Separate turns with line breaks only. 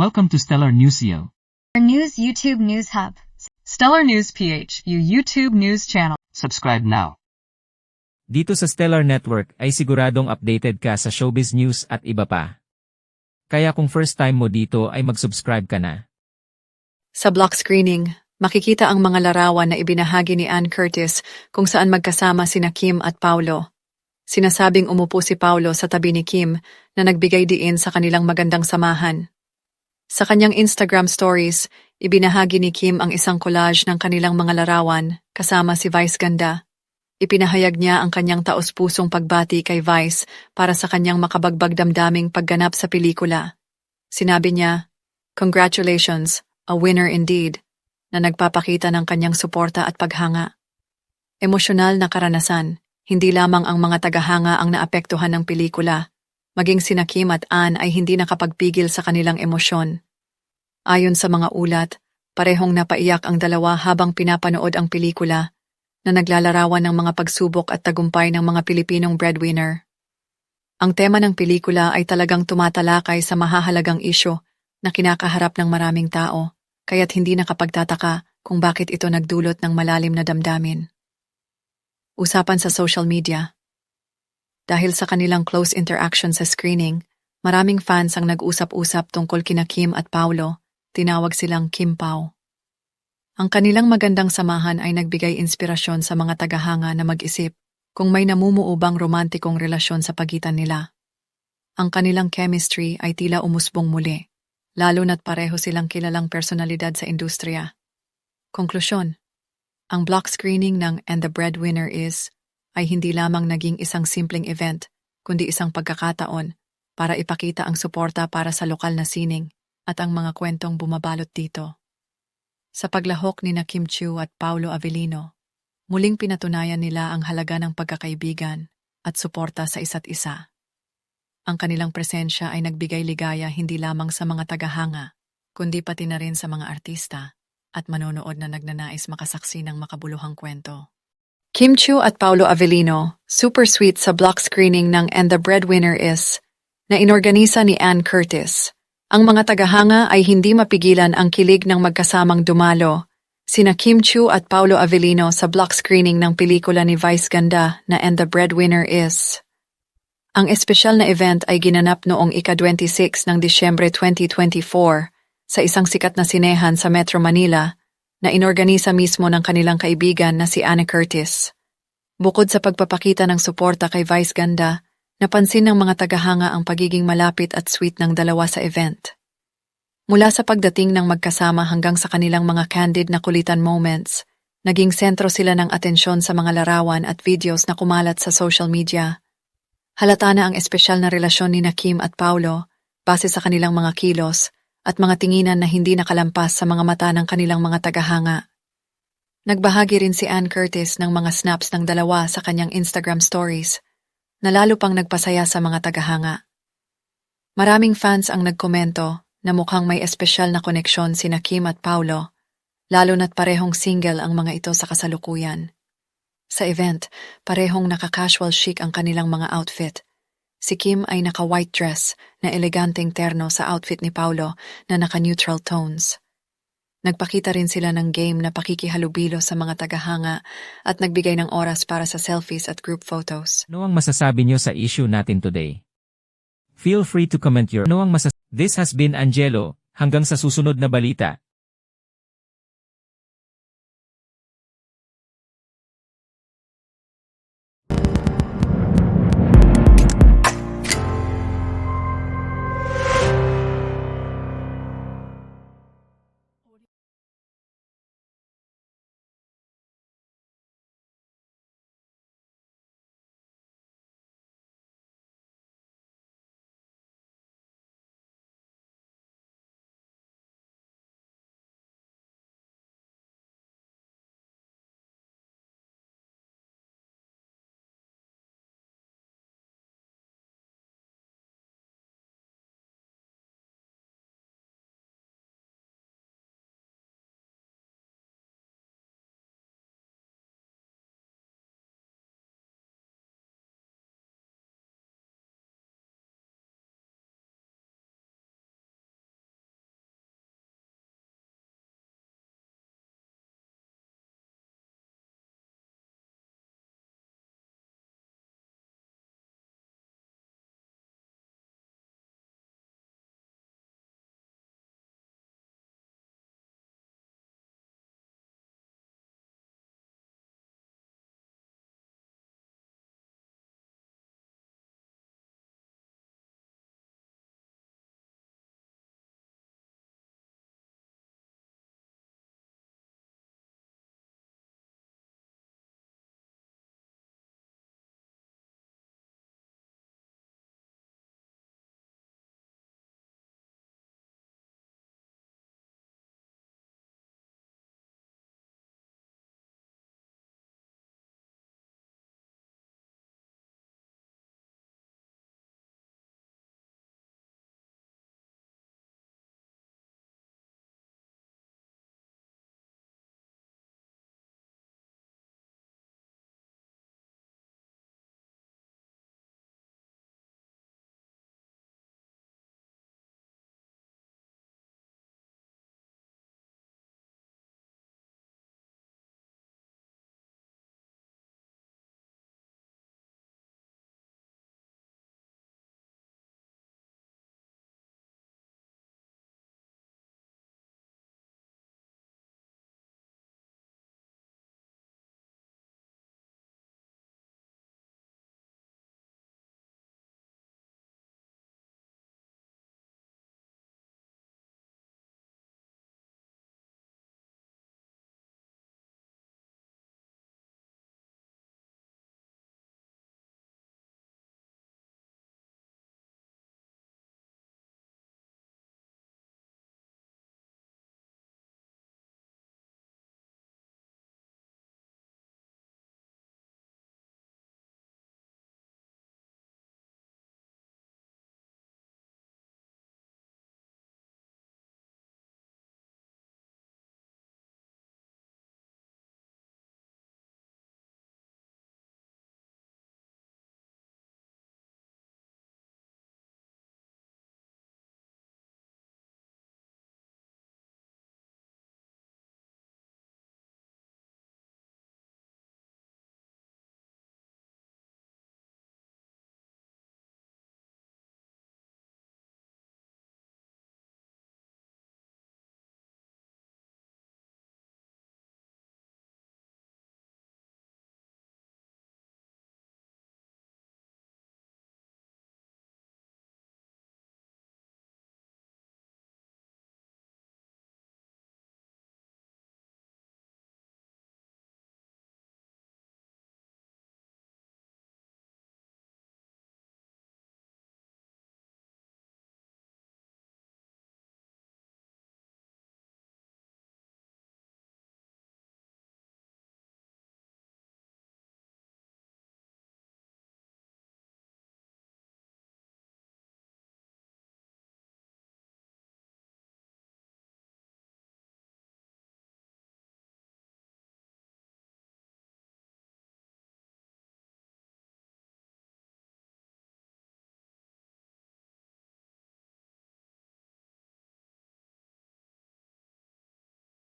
Welcome to Stellar Newsio.
Our news YouTube News Hub.
Stellar News PH, your YouTube news channel.
Subscribe now.
Dito sa Stellar Network ay siguradong updated ka sa showbiz news at iba pa. Kaya kung first time mo dito ay mag-subscribe ka na.
Sa block screening, makikita ang mga larawan na ibinahagi ni Ann Curtis kung saan magkasama sina Kim at Paulo. Sinasabing umupo si Paulo sa tabi ni Kim na nagbigay diin sa kanilang magandang samahan. Sa kanyang Instagram stories, ibinahagi ni Kim ang isang collage ng kanilang mga larawan kasama si Vice Ganda. Ipinahayag niya ang kanyang taos-pusong pagbati kay Vice para sa kanyang makabagbag damdaming pagganap sa pelikula. Sinabi niya, Congratulations, a winner indeed, na nagpapakita ng kanyang suporta at paghanga. Emosyonal na karanasan, hindi lamang ang mga tagahanga ang naapektuhan ng pelikula, maging sina Kim at Ann ay hindi nakapagpigil sa kanilang emosyon. Ayon sa mga ulat, parehong napaiyak ang dalawa habang pinapanood ang pelikula na naglalarawan ng mga pagsubok at tagumpay ng mga Pilipinong breadwinner. Ang tema ng pelikula ay talagang tumatalakay sa mahahalagang isyo na kinakaharap ng maraming tao, kaya't hindi nakapagtataka kung bakit ito nagdulot ng malalim na damdamin. Usapan sa social media Dahil sa kanilang close interaction sa screening, maraming fans ang nag-usap-usap tungkol kina Kim at Paulo, tinawag silang Kim Pao. Ang kanilang magandang samahan ay nagbigay inspirasyon sa mga tagahanga na mag-isip kung may namumuubang romantikong relasyon sa pagitan nila. Ang kanilang chemistry ay tila umusbong muli, lalo na't pareho silang kilalang personalidad sa industriya. Konklusyon, ang block screening ng And the Breadwinner is ay hindi lamang naging isang simpleng event, kundi isang pagkakataon para ipakita ang suporta para sa lokal na sining at ang mga kwentong bumabalot dito. Sa paglahok ni na Kim Chiu at Paulo Avellino, muling pinatunayan nila ang halaga ng pagkakaibigan at suporta sa isa't isa. Ang kanilang presensya ay nagbigay ligaya hindi lamang sa mga tagahanga, kundi pati na rin sa mga artista at manonood na nagnanais makasaksi ng makabuluhang kwento. Kim Chiu at Paulo Avellino, super sweet sa block screening ng And the Breadwinner is, na inorganisa ni Ann Curtis. Ang mga tagahanga ay hindi mapigilan ang kilig ng magkasamang dumalo, sina Kim Chiu at Paulo Avellino sa block screening ng pelikula ni Vice Ganda na And the Breadwinner is. Ang espesyal na event ay ginanap noong ika-26 ng Disyembre 2024 sa isang sikat na sinehan sa Metro Manila na inorganisa mismo ng kanilang kaibigan na si Anna Curtis. Bukod sa pagpapakita ng suporta kay Vice Ganda, napansin ng mga tagahanga ang pagiging malapit at sweet ng dalawa sa event. Mula sa pagdating ng magkasama hanggang sa kanilang mga candid na kulitan moments, naging sentro sila ng atensyon sa mga larawan at videos na kumalat sa social media. Halata na ang espesyal na relasyon ni na Kim at Paulo base sa kanilang mga kilos at mga tinginan na hindi nakalampas sa mga mata ng kanilang mga tagahanga. Nagbahagi rin si Ann Curtis ng mga snaps ng dalawa sa kanyang Instagram stories na lalo pang nagpasaya sa mga tagahanga. Maraming fans ang nagkomento na mukhang may espesyal na koneksyon sina Kim at Paulo, lalo na't parehong single ang mga ito sa kasalukuyan. Sa event, parehong naka-casual chic ang kanilang mga outfit. Si Kim ay naka-white dress na eleganteng terno sa outfit ni Paulo na naka-neutral tones. Nagpakita rin sila ng game na pakikihalubilo sa mga tagahanga at nagbigay ng oras para sa selfies at group photos.
Ano ang masasabi nyo sa issue natin today? Feel free to comment your ano ang masas- This has been Angelo, hanggang sa susunod na balita.